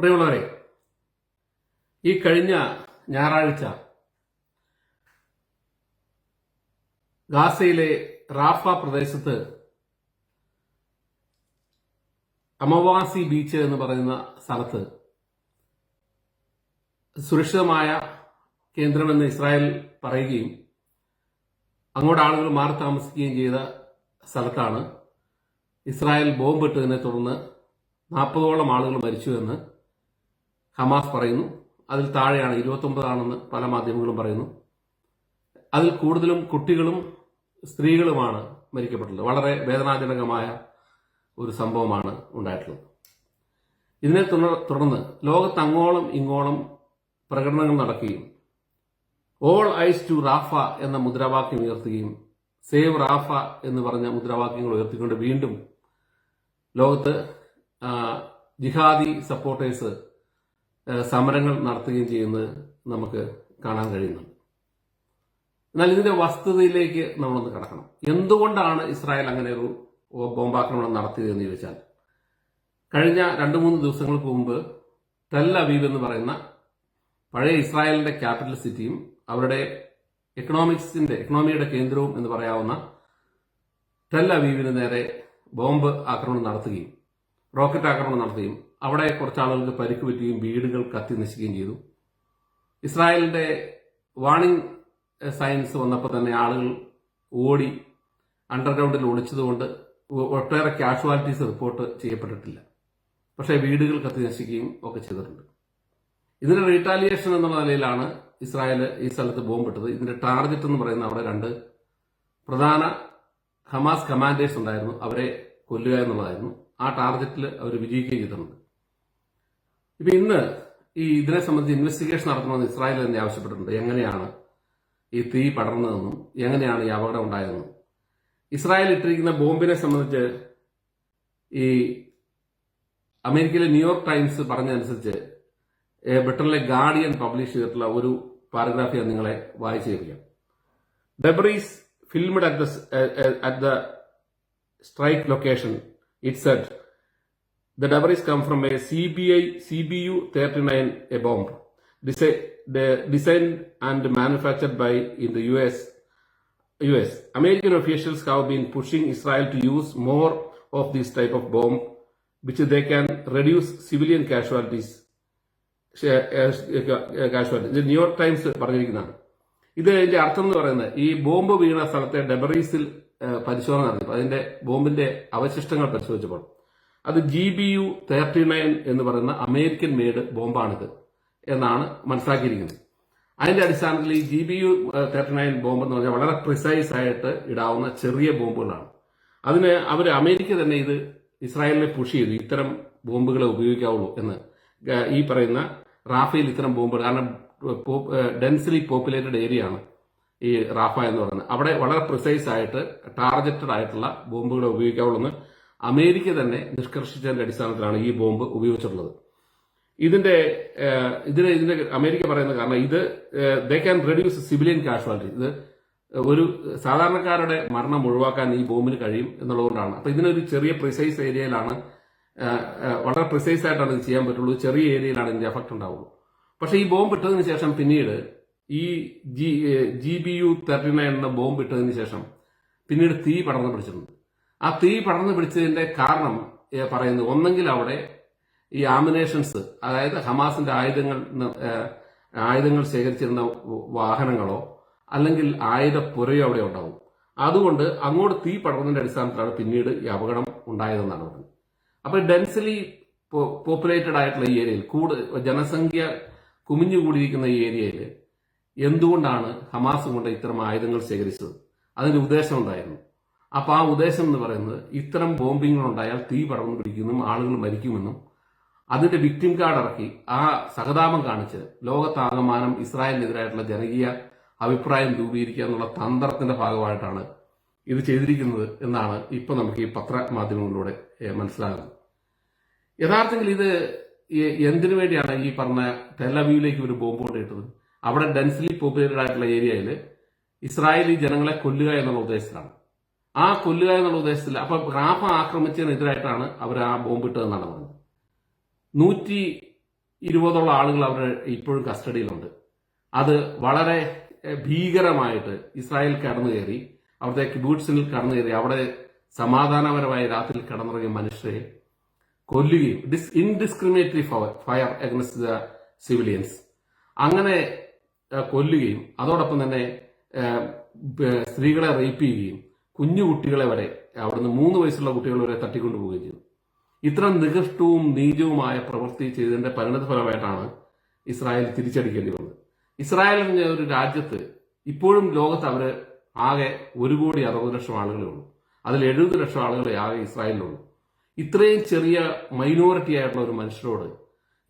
പ്രിയമുള്ളവരെ ഈ കഴിഞ്ഞ ഞായറാഴ്ച ഗാസയിലെ റാഫ പ്രദേശത്ത് അമവാസി ബീച്ച് എന്ന് പറയുന്ന സ്ഥലത്ത് സുരക്ഷിതമായ കേന്ദ്രമെന്ന് ഇസ്രായേൽ പറയുകയും അങ്ങോട്ട് ആളുകൾ മാറി താമസിക്കുകയും ചെയ്ത സ്ഥലത്താണ് ഇസ്രായേൽ ബോംബിട്ടതിനെ തുടർന്ന് നാൽപ്പതോളം ആളുകൾ മരിച്ചു എന്ന് ഹമാസ് പറയുന്നു. അതിൽ താഴെയാണ് ഇരുപത്തൊമ്പതാണെന്ന് പല മാധ്യമങ്ങളും പറയുന്നു. അതിൽ കൂടുതലും കുട്ടികളും സ്ത്രീകളുമാണ് മരിക്കപ്പെട്ടുള്ളത് വളരെ വേദനാജനകമായ ഒരു സംഭവമാണ് ഉണ്ടായിട്ടുള്ളത്. ഇതിനെ തുടർ- തുടർന്ന് ലോകത്ത് അങ്ങോളം ഇങ്ങോളം പ്രകടനങ്ങൾ നടക്കുകയും ഓൾ ഐസ് ടു റാഫ എന്ന മുദ്രാവാക്യം ഉയർത്തുകയും സേവ് റാഫ എന്ന് പറഞ്ഞ മുദ്രാവാക്യങ്ങൾ ഉയർത്തിക്കൊണ്ട് വീണ്ടും ലോകത്ത് ജിഹാദി സപ്പോർട്ടേഴ്സ് സമരങ്ങൾ നടത്തുകയും ചെയ്യുന്നത് നമുക്ക് കാണാൻ കഴിയുന്നുണ്ട്. എന്നാൽ ഇതിന്റെ വസ്തുതയിലേക്ക് നമ്മളൊന്ന് കടക്കണം. എന്തുകൊണ്ടാണ് ഇസ്രായേൽ അങ്ങനെ ഒരു ബോംബാക്രമണം നടത്തിയതെന്ന് ചോദിച്ചാൽ കഴിഞ്ഞ രണ്ട് മൂന്ന് ദിവസങ്ങൾക്ക് മുമ്പ് തെൽ അവീവ് എന്ന് പറയുന്ന പഴയ ഇസ്രായേലിന്റെ ക്യാപിറ്റൽ സിറ്റിയും അവരുടെ എക്കണോമിക്സിന്റെ എക്കണോമിയുടെ കേന്ദ്രവും എന്ന് പറയാവുന്ന ടെൽ അവീവിന് നേരെ ബോംബ് ആക്രമണം നടത്തുകയും റോക്കറ്റ് ആക്രമണം നടത്തുകയും അവിടെ കുറച്ച് ആളുകൾക്ക് പരിക്ക് പറ്റുകയും വീടുകൾ കത്തി നശിക്കുകയും ചെയ്തു. ഇസ്രായേലിന്റെ വാണിംഗ് സയൻസ് വന്നപ്പോൾ തന്നെ ആളുകൾ ഓടി അണ്ടർഗ്രൗണ്ടിൽ ഒളിച്ചതുകൊണ്ട് ഒട്ടേറെ കാഷ്വാലിറ്റീസ് റിപ്പോർട്ട് ചെയ്യപ്പെട്ടിട്ടില്ല. പക്ഷേ വീടുകൾ കത്തി നശിക്കുകയും ഒക്കെ ചെയ്തിട്ടുണ്ട്. ഇതിന്റെ റീറ്റാലിയേഷൻ എന്നുള്ള നിലയിലാണ് ഇസ്രായേൽ ഈ സ്ഥലത്ത് ബോംബിട്ടത് ഇതിന്റെ ടാർഗറ്റ് എന്ന് പറയുന്ന അവിടെ രണ്ട് പ്രധാന ഹമാസ് കമാൻഡേഴ്സ് ഉണ്ടായിരുന്നു. അവരെ കൊല്ലുക എന്നുള്ളതായിരുന്നു. ആ ടാർഗറ്റിൽ അവർ വിജയിക്കുകയും ചെയ്തിട്ടുണ്ട്. ഇപ്പൊ ഇന്ന് ഈ ഇതിനെ സംബന്ധിച്ച് ഇൻവെസ്റ്റിഗേഷൻ നടത്തണമെന്ന് ഇസ്രായേൽ തന്നെ ആവശ്യപ്പെട്ടിട്ടുണ്ട്. എങ്ങനെയാണ് ഈ തീ പടർന്നതെന്നും എങ്ങനെയാണ് ഈ അപകടം ഉണ്ടായതെന്നും. ഇസ്രായേൽ ഇട്ടിരിക്കുന്ന ബോംബിനെ സംബന്ധിച്ച് ഈ അമേരിക്കയിലെ ന്യൂയോർക്ക് ടൈംസ് പറഞ്ഞതനുസരിച്ച് ബ്രിട്ടനിലെ ഗാർഡിയൻ പബ്ലിഷ് ചെയ്തിട്ടുള്ള ഒരു പാരഗ്രാഫ് ഞാൻ നിങ്ങളെ വായിച്ചു കേൾപ്പിക്കാം. Debris filmed at the at the strike location it's said The debris come from a CBI CBU 39 a bomb designed and manufactured by in the US. US. American officials have been pushing Israel to use more of this type of bomb, which they can reduce civilian casualties. the new New York Times പറഞ്ഞിരിക്കുന്നതാണ് ഇത് ഇതിന്റെ അർത്ഥം എന്ന് പറയുന്നത് ഈ bomb വീണ സ്ഥലത്തെ ഡെബറീസിൽ പരിശോധന നടത്തി അതിന്റെ ബോംബിന്റെ അവശിഷ്ടങ്ങൾ പരിശോധിച്ചപ്പോൾ അത് G B U thirty nine എന്ന് പറയുന്ന അമേരിക്കൻ മെയ്ഡ് ബോംബാണിത് എന്നാണ് മനസ്സിലാക്കിയിരിക്കുന്നത്. അതിന്റെ അടിസ്ഥാനത്തിൽ ഈ G B U thirty nine bomb എന്ന് പറഞ്ഞാൽ വളരെ പ്രിസൈസ് ആയിട്ട് ഇടാവുന്ന ചെറിയ ബോംബുകളാണ്. അതിന് അവർ അമേരിക്ക തന്നെ ഇത് ഇസ്രായേലിനെ പുഷ് ചെയ്തു. ഇത്തരം ബോംബുകളെ ഉപയോഗിക്കാവുള്ളൂ എന്ന്. ഈ പറയുന്ന റാഫേൽ ഇത്തരം ബോംബുകൾ കാരണം ഡെൻസിലി പോപ്പുലേറ്റഡ് ഏരിയ ആണ് ഈ റാഫ എന്ന് പറയുന്നത്. അവിടെ വളരെ പ്രിസൈസ് ആയിട്ട് ടാർഗറ്റഡ് ആയിട്ടുള്ള ബോംബുകളെ ഉപയോഗിക്കാവുള്ളൂ എന്ന് അമേരിക്ക തന്നെ നിഷ്കർഷിച്ചതിന്റെ അടിസ്ഥാനത്തിലാണ് ഈ ബോംബ് ഉപയോഗിച്ചിട്ടുള്ളത്. ഇതിന്റെ ഇതിന് ഇതിന്റെ അമേരിക്ക പറയുന്ന കാരണം ഇത് they can reduce civilian casualty ഇത് ഒരു സാധാരണക്കാരുടെ മരണം ഒഴിവാക്കാൻ ഈ ബോംബിന് കഴിയും എന്നുള്ളതുകൊണ്ടാണ്. അപ്പൊ ഇതിനൊരു ചെറിയ പ്രിസൈസ് ഏരിയയിലാണ് വളരെ പ്രിസൈസ് ആയിട്ടാണ് ഇത് ചെയ്യാൻ പറ്റുള്ളൂ. ചെറിയ ഏരിയയിലാണ് ഇതിന്റെ എഫക്ട് ഉണ്ടാവുള്ളൂ. പക്ഷെ ഈ ബോംബ് ഇട്ടതിന് ശേഷം പിന്നീട് ഈ G G B U thirty nine എന്ന ബോംബ് ഇട്ടതിന് ശേഷം പിന്നീട് തീ പടർന്നു പിടിച്ചിട്ടുണ്ട്. ആ തീ പടർന്നു പിടിച്ചതിന്റെ കാരണം പറയുന്നത് ഒന്നെങ്കിൽ അവിടെ ഈ ആമിനേഷൻസ് അതായത് ഹമാസിന്റെ ആയുധങ്ങൾ ആയുധങ്ങൾ ശേഖരിച്ചിരുന്ന വാഹനങ്ങളോ അല്ലെങ്കിൽ ആയുധ പുരയോ അവിടെ ഉണ്ടാവും. അതുകൊണ്ട് അങ്ങോട്ട് തീ പടർന്നതിന്റെ അടിസ്ഥാനത്തിലാണ് പിന്നീട് ഈ അപകടം ഉണ്ടായതെന്നാണ് പറഞ്ഞത്. അപ്പൊ ഡെൻസലി പോപ്പുലേറ്റഡ് ആയിട്ടുള്ള ഈ ഏരിയയിൽ കൂട് ജനസംഖ്യ കുമിഞ്ഞുകൂടിയിരിക്കുന്ന ഈ ഏരിയയിൽ എന്തുകൊണ്ടാണ് ഹമാസ് കൊണ്ട് ഇത്തരം ആയുധങ്ങൾ ശേഖരിച്ചത്? അതിന്റെ ഉദ്ദേശം ഉണ്ടായിരുന്നു അപ്പൊ ആ ഉദ്ദേശം എന്ന് പറയുന്നത് ഇത്തരം ബോംബിങ്ങൾ ഉണ്ടായാൽ തീ പടർന്നു പിടിക്കുമെന്നും ആളുകൾ മരിക്കുമെന്നും അതിന്റെ വിക്ടിം കാർഡ് ഇറക്കി ആ സഹതാപം കാണിച്ച് ലോകത്താകമാനം ഇസ്രായേലിനെതിരായിട്ടുള്ള ജനകീയ അഭിപ്രായം രൂപീകരിക്കുക എന്നുള്ള തന്ത്രത്തിന്റെ ഭാഗമായിട്ടാണ് ഇത് ചെയ്തിരിക്കുന്നത് എന്നാണ് ഇപ്പൊ നമുക്ക് ഈ പത്രമാധ്യമങ്ങളിലൂടെ മനസ്സിലാകുന്നത്. യഥാർത്ഥത്തിൽ ഇത് എന്തിനു വേണ്ടിയാണ് ഈ പറഞ്ഞ തെലവ്യൂവിലേക്ക് ഒരു ബോംബ് കൊണ്ടിട്ടത് അവിടെ ഡെൻസിലി പോപ്പുലേറ്റഡ് ആയിട്ടുള്ള ഏരിയയിൽ ഇസ്രായേലി ജനങ്ങളെ കൊല്ലുക എന്നുള്ള ഉദ്ദേശത്തിലാണ്. ആ കൊല്ലുക എന്നുള്ള ഉദ്ദേശത്തിൽ അപ്പൊ റാഫ ആക്രമിച്ചതിനെതിരായിട്ടാണ് അവർ ആ ബോംബ് ഇട്ടതെന്നാണ് പറഞ്ഞത്. നൂറ്റി ഇരുപതോളം ആളുകൾ അവർ ഇപ്പോഴും കസ്റ്റഡിയിലുണ്ട്. അത് വളരെ ഭീകരമായിട്ട് ഇസ്രായേൽ കടന്നു കയറി അവിടുത്തെ കിബൂട്ട്സിൽ കടന്നു കയറി അവിടെ സമാധാനപരമായ രാത്രിയിൽ കടന്നിറങ്ങിയ മനുഷ്യരെ കൊല്ലുകയും dis indiscriminate fire against the civilians. അങ്ങനെ കൊല്ലുകയും അതോടൊപ്പം തന്നെ സ്ത്രീകളെ റേപ്പ് ചെയ്യുകയും കുഞ്ഞു കുട്ടികളെ വരെ അവിടുന്ന് മൂന്ന് വയസ്സുള്ള കുട്ടികൾ വരെ തട്ടിക്കൊണ്ടു പോവുകയും ചെയ്തു. ഇത്തരം നികഷ്ടവും നീചവുമായ പ്രവൃത്തി ചെയ്തതിന്റെ പരിണത ഫലമായിട്ടാണ് ഇസ്രായേൽ തിരിച്ചടിക്കേണ്ടി വന്നത്. ഇസ്രായേൽ എന്ന ഒരു രാജ്യത്ത് ഇപ്പോഴും ലോകത്ത് അവർ ആകെ ഒരു കോടി അറുപത് ലക്ഷം ആളുകളേ ഉള്ളൂ. അതിൽ എഴുപത് ലക്ഷം ആളുകളെ ആകെ ഇസ്രായേലിലുള്ളൂ ഇത്രയും ചെറിയ മൈനോറിറ്റി ആയിട്ടുള്ള ഒരു മനുഷ്യരോട്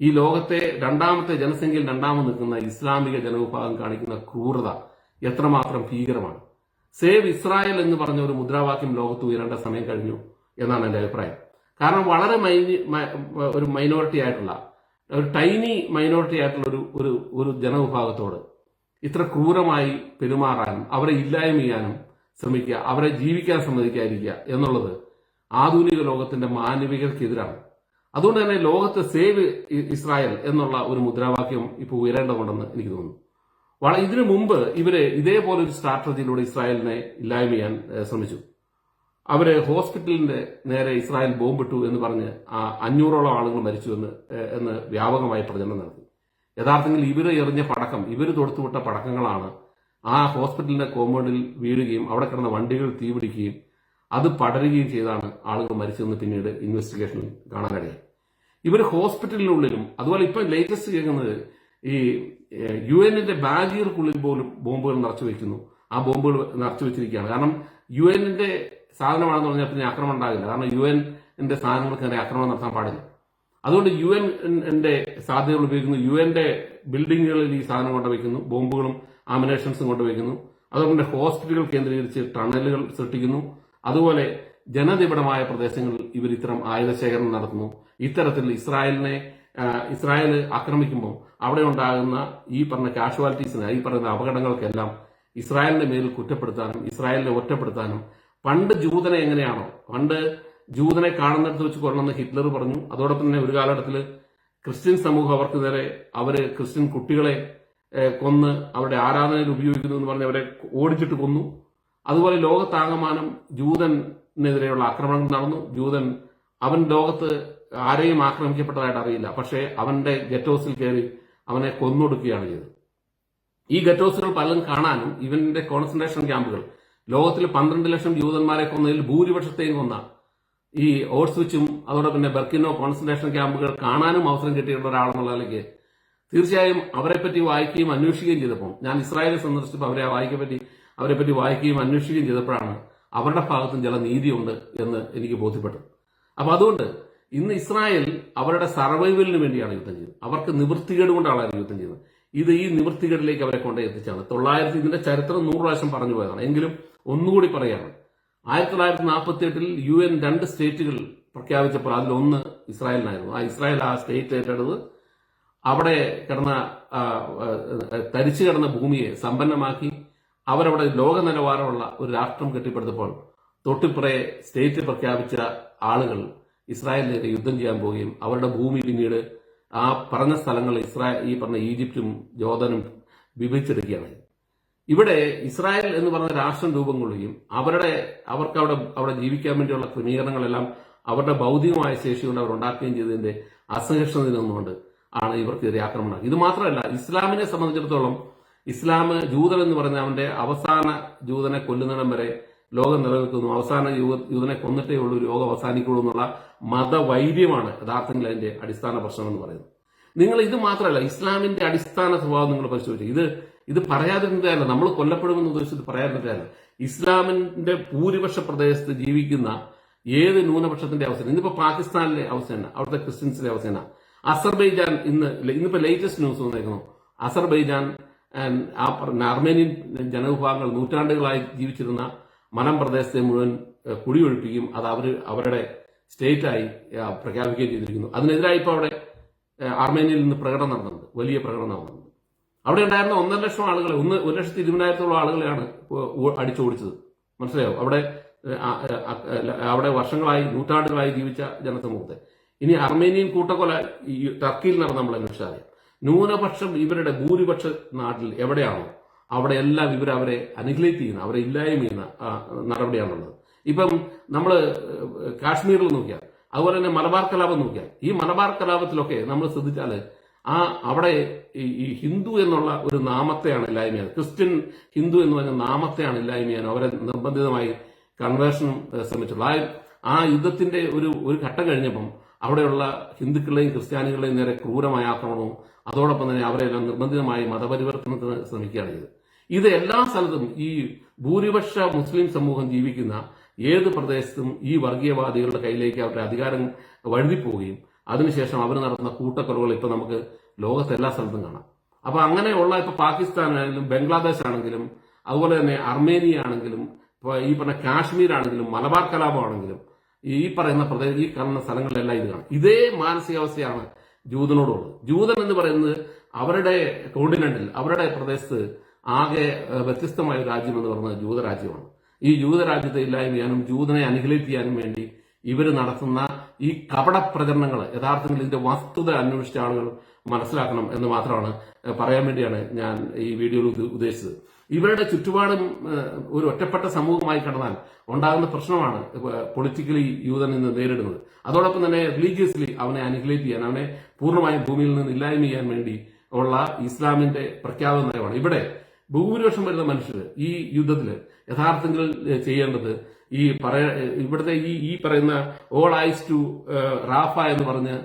ഈ ലോകത്തെ രണ്ടാമത്തെ ജനസംഖ്യയിൽ രണ്ടാമത് നിൽക്കുന്ന ഇസ്ലാമിക ജനവിഭാഗം കാണിക്കുന്ന ക്രൂരത എത്രമാത്രം ഭീകരമാണ്. സേവ് ഇസ്രായേൽ എന്ന് പറഞ്ഞ ഒരു മുദ്രാവാക്യം ലോകത്ത് ഉയരേണ്ട സമയം കഴിഞ്ഞു എന്നാണ് എന്റെ അഭിപ്രായം. കാരണം വളരെ മൈനി ഒരു മൈനോറിറ്റി ആയിട്ടുള്ള ഒരു ടൈനി മൈനോറിറ്റി ആയിട്ടുള്ള ഒരു ഒരു ഒരു ജനവിഭാഗത്തോട് ഇത്ര ക്രൂരമായി പെരുമാറാനും അവരെ ഇല്ലായ്മ ചെയ്യാനും ശ്രമിക്കുക അവരെ ജീവിക്കാൻ സമ്മതിക്കാതിരിക്കുക എന്നുള്ളത് ആധുനിക ലോകത്തിന്റെ മാനവികതയ്ക്കെതിരാണ്. അതുകൊണ്ട് തന്നെ ലോകത്ത് സേവ് ഇസ്രായേൽ എന്നുള്ള ഒരു മുദ്രാവാക്യം ഇപ്പോൾ ഉയരേണ്ടതുണ്ടെന്ന് എനിക്ക് തോന്നുന്നു. വള- ഇതിനു മുമ്പ് ഇവർ ഇതേപോലെ ഒരു സ്ട്രാറ്റജിയിലൂടെ ഇസ്രായേലിനെ ഇല്ലായ്മ ചെയ്യാൻ ശ്രമിച്ചു. അവർ ഹോസ്പിറ്റലിന്റെ നേരെ ഇസ്രായേൽ ബോംബിട്ടു എന്ന് പറഞ്ഞ് ആ അഞ്ഞൂറോളം ആളുകൾ മരിച്ചു എന്ന് എന്ന് വ്യാപകമായി പ്രചരണം നടത്തി. യഥാർത്ഥത്തിൽ ഇവർ എറിഞ്ഞ പടക്കം ഇവർ തൊടുത്തുവിട്ട പടക്കങ്ങളാണ് ആ ഹോസ്പിറ്റലിന്റെ കോമ്പൗണ്ടിൽ വീഴുകയും അവിടെ കിടന്ന വണ്ടികൾ തീപിടിക്കുകയും അത് പടരുകയും ചെയ്താണ് ആളുകൾ മരിച്ചതെന്ന് പിന്നീട് ഇൻവെസ്റ്റിഗേഷനിൽ കാണാൻ കഴിയുക. ഇവർ ഹോസ്പിറ്റലിനുള്ളിലും അതുപോലെ ഇപ്പം ലേറ്റസ്റ്റ് കേൾക്കുന്നത് ഈ യു എന്നിന്റെ ബാരിയർക്കുള്ളിൽ പോലും ബോംബുകൾ നിറച്ചു വെക്കുന്നു. ആ ബോംബുകൾ നിറച്ചു വെച്ചിരിക്കുകയാണ്. കാരണം യു എന്നിന്റെ സാധനമാണെന്ന് പറഞ്ഞാൽ പിന്നെ ആക്രമണം ഉണ്ടാകില്ല. കാരണം യു എന്നിന്റെ സാധനങ്ങൾക്ക് നേരെ ആക്രമണം നടത്താൻ പാടില്ല. അതുകൊണ്ട് യു എന്റെ സാധ്യതകൾ ഉപയോഗിക്കുന്നു. യു എന്റെ ബിൽഡിങ്ങുകളിൽ ഈ സാധനം കൊണ്ടുവയ്ക്കുന്നു. ബോംബുകളും ആമിനേഷൻസും കൊണ്ടുവയ്ക്കുന്നു. അതുകൊണ്ട് ഹോസ്പിറ്റലുകൾ കേന്ദ്രീകരിച്ച് ടണലുകൾ സൃഷ്ടിക്കുന്നു. അതുപോലെ ജനനിബിഡമായ പ്രദേശങ്ങളിൽ ഇവർ ഇത്തരം ആയുധശേഖരണം നടത്തുന്നു. ഇത്തരത്തിൽ ഇസ്രായേലിനെ ഇസ്രായേൽ ആക്രമിക്കുമ്പോൾ അവിടെ ഉണ്ടാകുന്ന ഈ പറഞ്ഞ കാഷ്വാലിറ്റീസിന് ഈ പറയുന്ന അപകടങ്ങൾക്കെല്ലാം ഇസ്രായേലിന്റെ മേൽ കുറ്റപ്പെടുത്താനും ഇസ്രായേലിനെ ഒറ്റപ്പെടുത്താനും പണ്ട് ജൂതനെ എങ്ങനെയാണോ പണ്ട് ജൂതനെ കാണുന്നിടത്ത് വെച്ച് കൊല്ലണമെന്ന് ഹിറ്റ്ലർ പറഞ്ഞു. അതോടൊപ്പം തന്നെ ഒരു കാലഘട്ടത്തിൽ ക്രിസ്ത്യൻ സമൂഹം അവർക്ക് നേരെ അവർ ക്രിസ്ത്യൻ കുട്ടികളെ കൊന്ന് അവരുടെ ആരാധനയിൽ ഉപയോഗിക്കുന്നു എന്ന് പറഞ്ഞ് അവരെ ഓടിച്ചിട്ട് കൊന്നു. അതുപോലെ ലോകത്താകമാനം ജൂതനെതിരെയുള്ള ആക്രമണം നടന്നു. ജൂതൻ അവൻ ലോകത്ത് ആരെയും ആക്രമിക്കപ്പെട്ടതായിട്ട് അറിയില്ല. പക്ഷേ അവന്റെ ഗെറ്റ് ഹൗസിൽ കയറി അവനെ കൊന്നൊടുക്കുകയാണ് ചെയ്തത്. ഈ ഗെറ്റ് ഹൗസുകൾ പലതും കാണാനും ഇവന്റെ കോൺസെൻട്രേഷൻ ക്യാമ്പുകൾ ലോകത്തിൽ പന്ത്രണ്ട് ലക്ഷം യൂതന്മാരെ കൊന്നതിൽ ഭൂരിപക്ഷത്തെയും കൊന്ന ഈ ഓട്സ്വിച്ചും അതോടെ പിന്നെ ബർക്കിനോ കോൺസെൻട്രേഷൻ ക്യാമ്പുകൾ കാണാനും അവസരം കിട്ടിയിട്ടുള്ള ഒരാളെന്നുള്ള നിലയ്ക്ക് തീർച്ചയായും അവരെപ്പറ്റി വായിക്കുകയും അന്വേഷിക്കുകയും ചെയ്തപ്പോൾ ഞാൻ ഇസ്രായേലിൽ സന്ദർശിച്ചപ്പോൾ അവരെ വായിക്കപ്പറ്റി അവരെപ്പറ്റി വായിക്കുകയും അന്വേഷിക്കുകയും ചെയ്തപ്പോഴാണ് അവരുടെ ഭാഗത്തും ചില നീതിയുണ്ട് എന്ന് എനിക്ക് ബോധ്യപ്പെട്ടു അപ്പൊ അതുകൊണ്ട് ഇന്ന് ഇസ്രായേൽ അവരുടെ സർവൈവലിന് വേണ്ടിയാണ് യുദ്ധം ചെയ്യുന്നത് അവർക്ക് നിവൃത്തികേട് കൊണ്ടാണ് അവർ യുദ്ധം ചെയ്യുന്നത് ഇത് ഈ നിവൃത്തികേടിലേക്ക് അവരെ കൊണ്ട് എത്തിച്ചാണ് തൊള്ളായിരത്തി ഇതിന്റെ ചരിത്രം നൂറ് പ്രാവശ്യം പറഞ്ഞു പോയതാണ്. എങ്കിലും ഒന്നുകൂടി പറയാണ്. ആയിരത്തി തൊള്ളായിരത്തി നാൽപ്പത്തി എട്ടിൽ യു എൻ രണ്ട് സ്റ്റേറ്റുകൾ പ്രഖ്യാപിച്ചപ്പോൾ അതിലൊന്ന് ഇസ്രായേലിനായിരുന്നു. ആ ഇസ്രായേൽ ആ സ്റ്റേറ്റ് ഏറ്റെടുത്ത് അവിടെ കിടന്ന തരിച്ചു കിടന്ന ഭൂമിയെ സമ്പന്നമാക്കി അവരവിടെ ലോക നിലവാരമുള്ള ഒരു രാഷ്ട്രം കെട്ടിപ്പടുത്തപ്പോൾ തൊട്ടിപ്പുറയെ സ്റ്റേറ്റ് പ്രഖ്യാപിച്ച ആളുകൾ ഇസ്രായേലിനെതിരെ യുദ്ധം ചെയ്യാൻ പോവുകയും അവരുടെ ഭൂമി പിന്നീട് ആ പറഞ്ഞ സ്ഥലങ്ങൾ ഇസ്രായേൽ ഈ പറഞ്ഞ ഈജിപ്തും ജോർദനും വിഭജിച്ചെടുക്കുകയാണ് ഇവിടെ ഇസ്രായേൽ എന്ന് പറഞ്ഞ രാഷ്ട്രം രൂപം കൊള്ളുകയും അവരുടെ അവർക്ക് അവിടെ അവിടെ ജീവിക്കാൻ വേണ്ടിയുള്ള ക്രമീകരണങ്ങളെല്ലാം അവരുടെ ഭൗതികമായ ശേഷി കൊണ്ട് അവർ ഉണ്ടാക്കുകയും ചെയ്തതിന്റെ അസഹിഷ്ണുത ആണ് ഇവർക്കെതിരെ ആക്രമണം ഇത് മാത്രമല്ല ഇസ്ലാമിനെ സംബന്ധിച്ചിടത്തോളം ഇസ്ലാം ജൂതൻ എന്ന് പറഞ്ഞ അവന്റെ അവസാന ജൂതനെ കൊല്ലുന്നിടം വരെ ലോകം നിലനിൽക്കുന്നു. അവസാന യുവ യുവനെ കൊന്നിട്ടേ ഉള്ളൂ രോഗം അവസാനിക്കുള്ളൂ എന്നുള്ള മതവൈര്യമാണ് യഥാർത്ഥത്തിൽ അതിന്റെ അടിസ്ഥാന പ്രശ്നം എന്ന് പറയുന്നത്. നിങ്ങൾ ഇത് മാത്രമല്ല ഇസ്ലാമിന്റെ അടിസ്ഥാന സ്വഭാവം നിങ്ങൾ പരിശോധിച്ചു. ഇത് ഇത് പറയാതിരുന്നതല്ല നമ്മൾ കൊല്ലപ്പെടുമെന്ന് ഉദ്ദേശിച്ചത് പറയാതിരുന്നതല്ല. ഇസ്ലാമിന്റെ ഭൂരിപക്ഷ പ്രദേശത്ത് ജീവിക്കുന്ന ഏത് ന്യൂനപക്ഷത്തിന്റെ അവസ്ഥ? ഇന്നിപ്പോ പാകിസ്ഥാനിലെ അവസ്ഥ തന്നെ അവിടുത്തെ ക്രിസ്ത്യൻസിന്റെ അവസ്ഥ തന്നെ അസർബൈജാൻ ഇന്ന് ഇന്നിപ്പോ ലേറ്റസ്റ്റ് ന്യൂസ് വന്നേക്കുന്നു. അസർബൈജാൻ ആ അർമേനിയൻ ജനവിഭാഗങ്ങൾ നൂറ്റാണ്ടുകളായി ജീവിച്ചിരുന്ന മലം പ്രദേശത്തെ മുഴുവൻ കുടിയൊഴിപ്പിക്കും. അത് അവർ അവരുടെ സ്റ്റേറ്റായി പ്രഖ്യാപിക്കുകയും ചെയ്തിരിക്കുന്നു. അതിനെതിരായി ഇപ്പോൾ അവിടെ ആർമേനിയയിൽ നിന്ന് പ്രകടനം നടന്നത് വലിയ പ്രകടനം നടന്നത് അവിടെ ഉണ്ടായിരുന്ന ഒന്നര ലക്ഷം ആളുകളെ ഒന്ന് ഒരു ലക്ഷത്തി ഇരുപതിനായിരത്തോളം ആളുകളെയാണ് അടിച്ചോടിച്ചത് മനസ്സിലായോ? അവിടെ അവിടെ വർഷങ്ങളായി നൂറ്റാണ്ടുകളായി ജീവിച്ച ജനസമൂഹത്തെ. ഇനി അർമേനിയൻ കൂട്ടക്കൊല ടർക്കിയിൽ നടന്ന നമ്മൾ അന്വേഷിച്ചാൽ ന്യൂനപക്ഷം ഇവരുടെ ഭൂരിപക്ഷ നാട്ടിൽ എവിടെയാണോ? അവിടെ എല്ലാം ഇവർ അവരെ അനിഹിലേറ്റ് ചെയ്യുന്ന അവരെ ഇല്ലായ്മ ചെയ്യുന്ന നടപടിയാണുള്ളത്. ഇപ്പം നമ്മൾ കാശ്മീരിൽ നോക്കിയാൽ അതുപോലെ തന്നെ മലബാർ കലാപം നോക്കിയാൽ ഈ മലബാർ കലാപത്തിലൊക്കെ നമ്മൾ ശ്രദ്ധിച്ചാൽ ആ അവിടെ ഈ ഹിന്ദു എന്നുള്ള ഒരു നാമത്തെയാണ് ഇല്ലായ്മ ക്രിസ്ത്യൻ ഹിന്ദു എന്ന് പറഞ്ഞ നാമത്തെയാണ് ഇല്ലായ്മ ചെയ്യാൻ അവരെ നിർബന്ധിതമായി കൺവേർഷനും ശ്രമിച്ചുള്ളത് ശ്രമിച്ചുള്ളൂ ആ ആ യുദ്ധത്തിന്റെ ഒരു ഒരു ഘട്ടം കഴിഞ്ഞപ്പം അവിടെയുള്ള ഹിന്ദുക്കളെയും ക്രിസ്ത്യാനികളെയും നേരെ ക്രൂരമായ ആക്രമണവും അതോടൊപ്പം തന്നെ അവരെല്ലാം നിർബന്ധിതമായി മതപരിവർത്തനത്തിന് ശ്രമിക്കുകയാണ് ചെയ്തത്. ഇത് എല്ലാ സ്ഥലത്തും ഈ ഭൂരിപക്ഷ മുസ്ലിം സമൂഹം ജീവിക്കുന്ന ഏത് പ്രദേശത്തും ഈ വർഗീയവാദികളുടെ കയ്യിലേക്ക് അവരുടെ അധികാരം വഴുതിപ്പോവുകയും അതിനുശേഷം അവർ നടത്തുന്ന കൂട്ടക്കൊലകൾ ഇപ്പൊ നമുക്ക് ലോകത്ത് എല്ലാ സ്ഥലത്തും കാണാം. അപ്പൊ അങ്ങനെയുള്ള ഇപ്പൊ പാകിസ്ഥാനാണെങ്കിലും ബംഗ്ലാദേശ് ആണെങ്കിലും അതുപോലെ തന്നെ അർമേനിയ ആണെങ്കിലും ഈ പറഞ്ഞ കാശ്മീർ ആണെങ്കിലും മലബാർ കലാപമാണെങ്കിലും ഈ പറയുന്ന പ്രദേശം ഈ കാണുന്ന സ്ഥലങ്ങളിലെല്ലാം ഇത് കാണാം. ഇതേ മാനസികാവസ്ഥയാണ് ജൂതനോടുള്ളത്. ജൂതൻ എന്ന് പറയുന്നത് അവരുടെ കോണ്ടിനെന്റിൽ അവരുടെ പ്രദേശത്ത് ആകെ വ്യത്യസ്തമായ രാജ്യം എന്ന് പറയുന്നത് ജൂതരാജ്യമാണ്. ഈ ജൂതരാജ്യത്തെ ഇല്ലായ്മ ചെയ്യാനും ജൂതനെ അനിഹിലേറ്റ് ചെയ്യാനും വേണ്ടി ഇവർ നടത്തുന്ന ഈ കപട പ്രചരണങ്ങൾ യഥാർത്ഥത്തിൽ ഇതിന്റെ വസ്തുത അന്വേഷിച്ച ആളുകൾ മനസ്സിലാക്കണം എന്ന് മാത്രമാണ് പറയാൻ വേണ്ടിയാണ് ഞാൻ ഈ വീഡിയോയിൽ ഉദ്ദേശിച്ചത്. ഇവരുടെ ചുറ്റുപാടും ഒരു ഒറ്റപ്പെട്ട സമൂഹമായി കടന്നാൽ ഉണ്ടാകുന്ന പ്രശ്നമാണ് പൊളിറ്റിക്കലി യൂതൻ ഇന്ന് നേരിടുന്നത്. അതോടൊപ്പം തന്നെ റിലീജിയസ്ലി അവനെ അനിഹിലേറ്റ് ചെയ്യാൻ അവനെ പൂർണമായും ഭൂമിയിൽ നിന്ന് ഇല്ലായ്മ ചെയ്യാൻ വേണ്ടി ഉള്ള ഇസ്ലാമിന്റെ പ്രഖ്യാപന നയമാണ് ഇവിടെ ഭൂരിപക്ഷം വരുന്ന മനുഷ്യർ ഈ യുദ്ധത്തിൽ യഥാർത്ഥത്തിൽ ചെയ്യേണ്ടത് ഈ പറയ ഇവിടുത്തെ ഈ ഈ പറയുന്ന ഓൾ ഐസ് ടു റാഫ എന്ന് പറഞ്ഞ്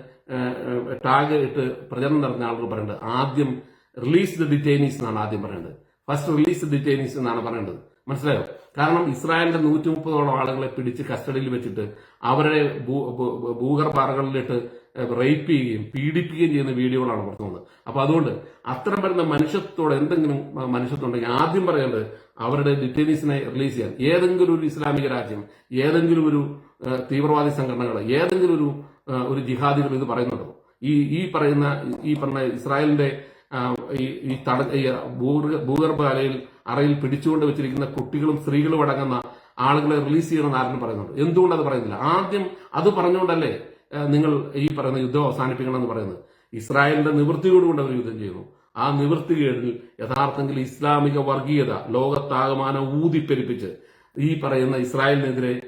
ടാഗ് ഇട്ട് പ്രചരണം നടത്തുന്ന ആളുകൾ പറയേണ്ടത്. ആദ്യം റിലീസ് ദ ഡിറ്റൈനീസ് എന്നാണ് ആദ്യം പറയേണ്ടത്. ഫസ്റ്റ് റിലീസ് ഡിറ്റൈനീസ് എന്നാണ് പറയേണ്ടത്. മനസ്സിലായോ? കാരണം ഇസ്രായേലിന്റെ നൂറ്റി മുപ്പതോളം ആളുകളെ പിടിച്ച് കസ്റ്റഡിയിൽ വെച്ചിട്ട് അവരെ ഭൂഗർഭാറകളിലിട്ട് റേപ്പ് ചെയ്യുകയും പീഡിപ്പിക്കുകയും ചെയ്യുന്ന വീഡിയോകളാണ് പുറത്തു വന്നത് അപ്പൊ അതുകൊണ്ട് അത്തരം വരുന്ന മനുഷ്യത്തോട് എന്തെങ്കിലും മനുഷ്യത്തുണ്ടെങ്കിൽ ആദ്യം പറയേണ്ടത് അവരുടെ ഡിറ്റൈനീസിനെ റിലീസ് ചെയ്യാൻ. ഏതെങ്കിലും ഒരു ഇസ്ലാമിക രാജ്യം ഏതെങ്കിലും ഒരു തീവ്രവാദി സംഘടനകൾ ഏതെങ്കിലും ഒരു ഒരു ജിഹാദികൾ ഇത് പറയുന്നുണ്ടോ? ഈ ഈ പറയുന്ന ഈ പറഞ്ഞ ഇസ്രായേലിന്റെ ഈ തട ഈ ഭൂഗർഭ ഭൂഗർഭ അലയിൽ അറയിൽ പിടിച്ചുകൊണ്ട് വെച്ചിരിക്കുന്ന കുട്ടികളും സ്ത്രീകളും അടങ്ങുന്ന ആളുകളെ റിലീസ് ചെയ്യണമെന്ന് ആരും പറയുന്നുണ്ട്. എന്തുകൊണ്ട് അത് പറയുന്നില്ല? ആദ്യം അത് പറഞ്ഞുകൊണ്ടല്ലേ നിങ്ങൾ ഈ പറയുന്ന യുദ്ധം അവസാനിപ്പിക്കണം എന്ന് പറയുന്നത്. ഇസ്രായേലിന്റെ നിവൃത്തിയോടുകൊണ്ട് അവർ യുദ്ധം ചെയ്യുന്നു. ആ നിവൃത്തികേടിൽ യഥാർത്ഥത്തിൽ ഇസ്ലാമിക വർഗീയത ലോകത്താകമാനം ഊതിപ്പെരിപ്പിച്ച് ഈ പറയുന്ന ഇസ്രായേലിനെതിരെ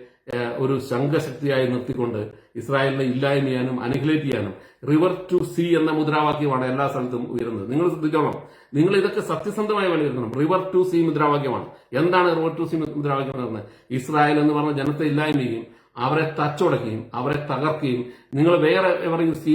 ഒരു ശംഖശക്തിയായി നിർത്തിക്കൊണ്ട് ഇസ്രായേലിനെ ഇല്ലായ്മ ചെയ്യാനും അനിഹിലേറ്റ് ചെയ്യാനും റിവർ ടു സി എന്ന മുദ്രാവാക്യമാണ് എല്ലാ സ്ഥലത്തും ഉയരുന്നത്. നിങ്ങൾ ശ്രദ്ധിക്കണം നിങ്ങൾ ഇതൊക്കെ സത്യസന്ധമായി വിലയിരുത്തണം. റിവർ ടു സി മുദ്രാവാക്യമാണ്. എന്താണ് റിവർ ടു സി മുദ്രാവാക്യം എന്ന് പറഞ്ഞത് ഇസ്രായേൽ എന്ന് പറഞ്ഞ ജനത്തെ ഇല്ലായ്മ ചെയ്യും അവരെ തച്ചുടക്കുകയും അവരെ തകർക്കുകയും നിങ്ങൾ വേറെ you see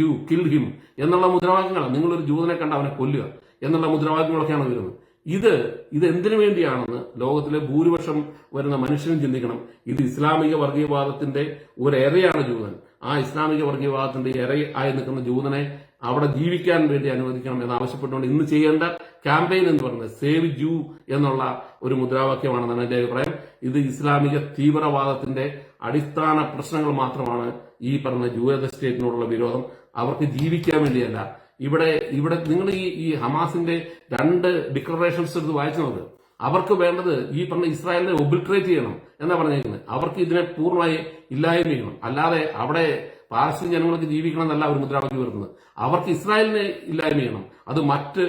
you kill him എന്നുള്ള മുദ്രാവാക്യങ്ങളാണ് നിങ്ങളൊരു ജൂതനെ കണ്ട അവനെ കൊല്ലുക എന്നുള്ള മുദ്രാവാക്യങ്ങളൊക്കെയാണ് വരുന്നത്. ഇത് ഇത് എന്തിനു വേണ്ടിയാണെന്ന് ലോകത്തിലെ ഭൂരിപക്ഷം വരുന്ന മനുഷ്യനും ചിന്തിക്കണം. ഇത് ഇസ്ലാമിക വർഗീയവാദത്തിന്റെ ഒരു എരയാണ് ജൂതൻ. ആ ഇസ്ലാമിക വർഗീയവാദത്തിന്റെ എര ആയി നിൽക്കുന്ന ജൂതനെ അവിടെ ജീവിക്കാൻ വേണ്ടി അനുവദിക്കണം എന്ന് ആവശ്യപ്പെട്ടുകൊണ്ട് ഇന്ന് ചെയ്യേണ്ട ക്യാമ്പയിൻ എന്ന് പറയുന്നത് സേവ് ജൂ എന്നുള്ള ഒരു മുദ്രാവാക്യമാണെന്നാണ് എന്റെ അഭിപ്രായം. ഇത് ഇസ്ലാമിക തീവ്രവാദത്തിന്റെ അടിസ്ഥാന പ്രശ്നങ്ങൾ മാത്രമാണ് ഈ പറഞ്ഞ ജൂത സ്റ്റേറ്റിനോടുള്ള വിരോധം. അവർക്ക് ജീവിക്കാൻ വേണ്ടിയല്ല. ഇവിടെ ഇവിടെ നിങ്ങൾ ഈ ഈ ഹമാസിന്റെ രണ്ട് ഡിക്ലറേഷൻസ് എടുത്ത് വായിച്ചു നോക്ക്. അവർക്ക് വേണ്ടത് ഈ പറഞ്ഞ ഇസ്രായേലിനെ ഒബിൽട്രേറ്റ് ചെയ്യണം എന്നാ പറഞ്ഞിരിക്കുന്നത്. അവർക്ക് ഇതിനെ പൂർണമായി ഇല്ലായ്മ ചെയ്യണം. അല്ലാതെ അവിടെ പാലസ്തീൻ ജനങ്ങൾക്ക് ജീവിക്കണം എന്നല്ല അവർ മുദ്രാവാക്യം വരുന്നത് അവർക്ക് ഇസ്രായേലിനെ ഇല്ലായ്മ ചെയ്യണം. അത് മറ്റ്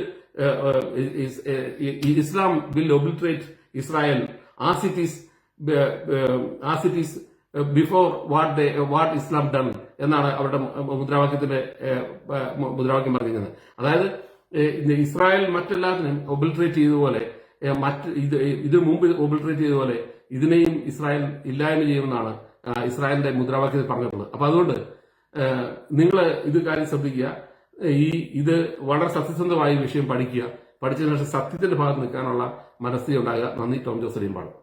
Islam will obliterate Israel as it is as it is before what they what Islam done എന്നാണ് അവരുടെ മുദ്രാവാക്യത്തിന്റെ മുദ്രാവാക്യം പറഞ്ഞിരിക്കുന്നത്. അതായത് ഇസ്രായേൽ മറ്റെല്ലാത്തിനും ഒബിൾട്രേറ്റ് ചെയ്തതുപോലെ മറ്റ് ഇത് ഇത് മുമ്പ് ഒബിൾട്രേറ്റ് ചെയ്തതുപോലെ ഇതിനെയും ഇസ്രായേൽ ഇല്ലായ്മ ചെയ്യുമെന്നാണ് ഇസ്രായേലിന്റെ മുദ്രാവാക്യത്തിൽ പറഞ്ഞിട്ടുള്ളത്. അപ്പൊ അതുകൊണ്ട് നിങ്ങൾ ഇത് കാര്യം ശ്രദ്ധിക്കുക. ഈ ഇത് വളരെ സത്യസന്ധമായ വിഷയം പഠിക്കുക. പഠിച്ചതിന് ശേഷം സത്യത്തിന്റെ ഭാഗത്ത് നിൽക്കാനുള്ള മനസ്ഥിതി നന്ദി ടോം ജോസ് പാടും